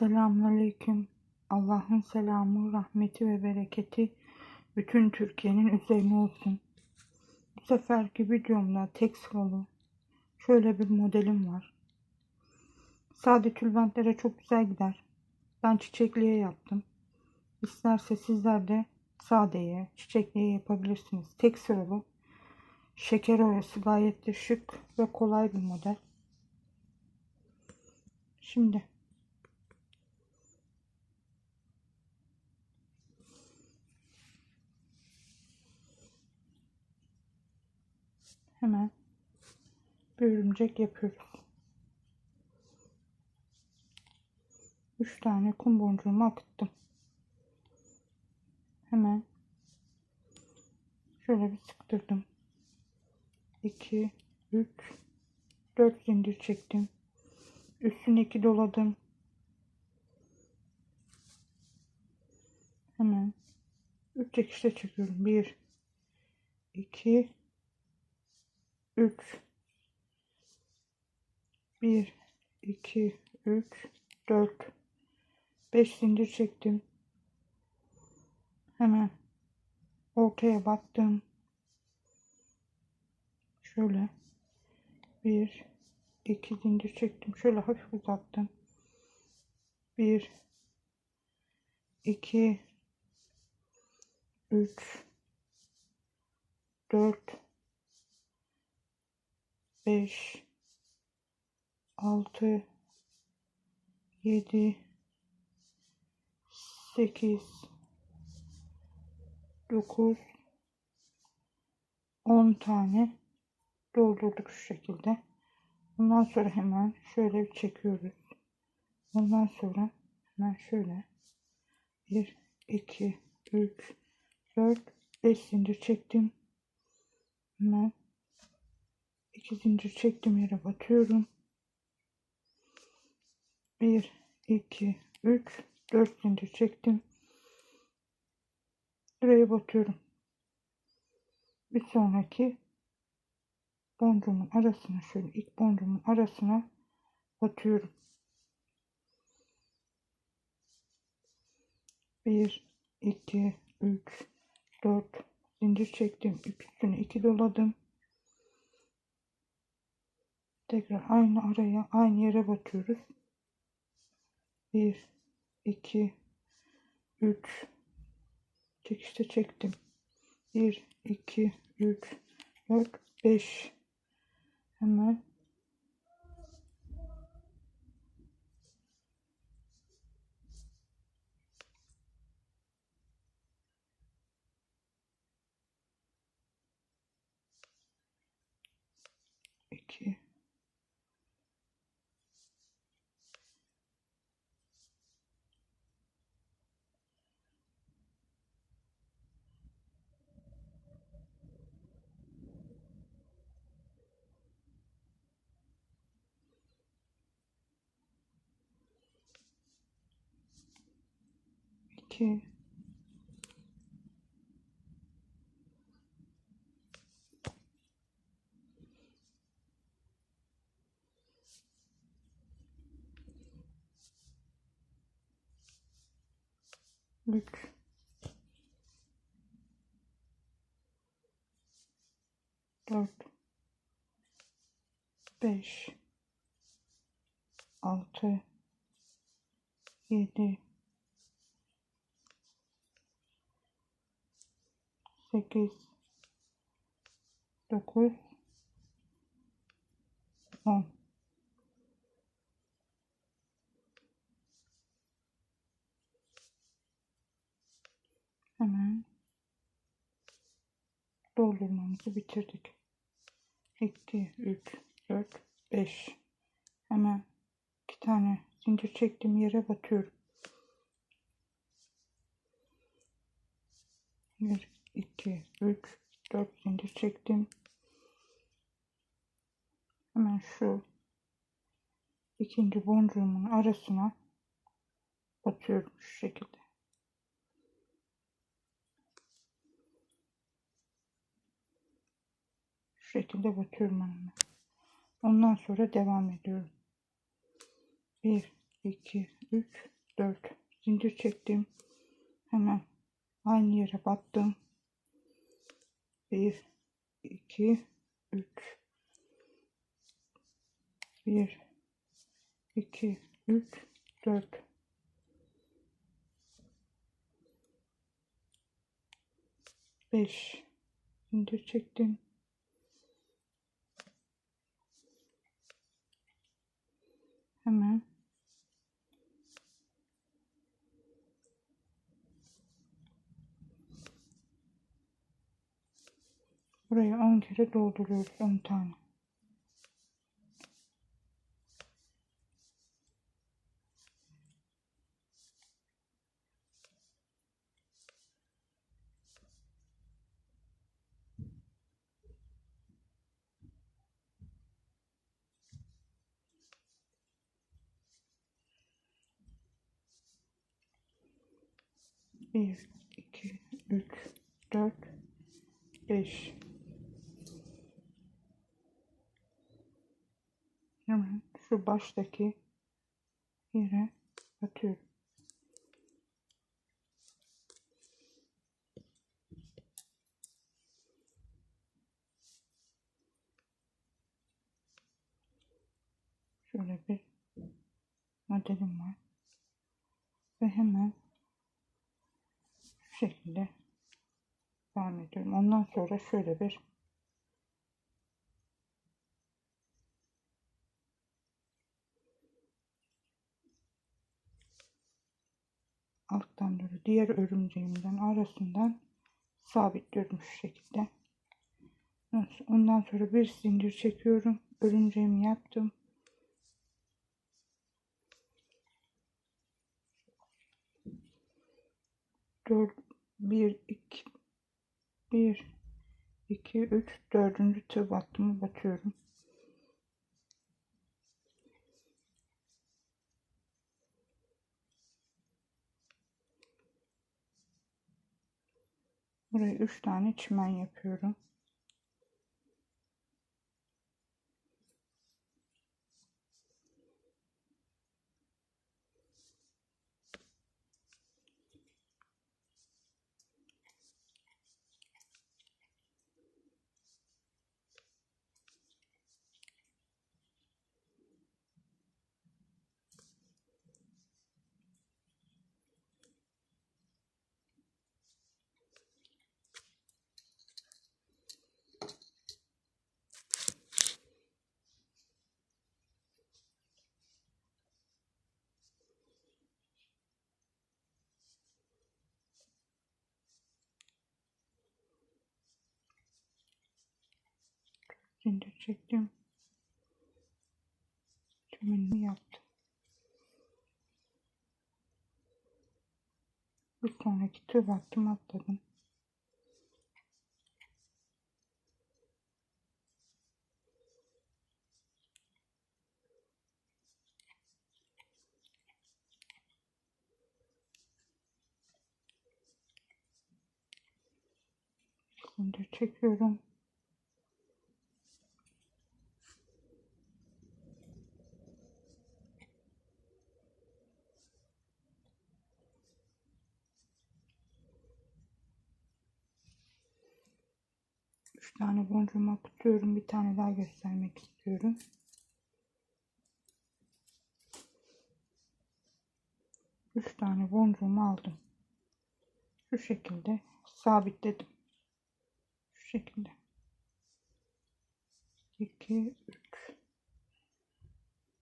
Selamünaleyküm. Allah'ın selamı, rahmeti ve bereketi bütün Türkiye'nin üzerine olsun. Bu seferki videomda tek sıralı şöyle bir modelim var. Sade tülbentlere çok güzel gider. Ben çiçekliye yaptım. İsterse sizler de sadeye, çiçekliye yapabilirsiniz. Tek sıralı. Şeker oyası gayet de şık ve kolay bir model. Şimdi hemen bir örümcek yapıyoruz. 3 tane kum boncuğumu akıttım. Hemen şöyle bir sıktırdım. 2 3 4 zincir çektim. Üstüne 2 doladım. Hemen 3 çekişte çekiyorum. 1 2 3 1 2 3 4 5 zincir çektim. Hemen ortaya battım. Şöyle 1 2 zincir çektim. Şöyle hafif uzattım. 1 2 3 4 5 6 7 8 9 10 tane doldurduk şu şekilde. Ondan sonra hemen şöyle çekiyoruz. Ondan sonra hemen şöyle 1 2 3 4 5 zincir çektim. Hemen 2 zincir çektim yere batıyorum. 1 2 3 4 zincir çektim. Buraya batıyorum. Bir sonraki boncuğumun arasına şöyle ilk boncuğumun arasına batıyorum. 1 2 3 4 zincir çektim. İp üstüne 2 doladım. Tekrar aynı araya aynı yere batıyoruz. 1 2 3 çekişte çektim. 1 2 3 4 5 hemen 2 3 4 5 6 7 sekiz. Dokuz. On. Hemen doldurmamızı bitirdik. 2 3 4 5 hemen iki tane zincir çektim yere batıyorum. 1 2 3 4 zincir çektim. Hemen şu ikinci boncuğumun arasına batıyorum şu şekilde. Şu şekilde batıyorum önüme. Ondan sonra devam ediyorum. 1 2 3 4 zincir çektim. Hemen aynı yere battım 1 2 3 1 2 3 4 5 zincir çektim hemen burayı 10 kere dolduruyoruz 10 tane Bir, iki, üç, dört, beş. Hemen şu baştaki yere atıyorum. Şöyle bir modelim var. Ve hemen şu şekilde devam ediyorum. Ondan sonra şöyle bir alttan doğru diğer örümceğimden arasından sabitliyorum şu şekilde. Ondan sonra bir zincir çekiyorum. Örümceğimi yaptım. Dört, bir, iki, bir, iki, üç, dördüncü tığ battımı batıyorum. Buraya üç tane çimen yapıyorum. Zincir çektim. Tümünü yaptım. Bir sonraki tığ battım atladım. Zincir çekiyorum. Üç tane boncuğumu tutuyorum. Bir tane daha göstermek istiyorum. Üç tane boncuğumu aldım. Şu şekilde sabitledim. Şu şekilde. 2 3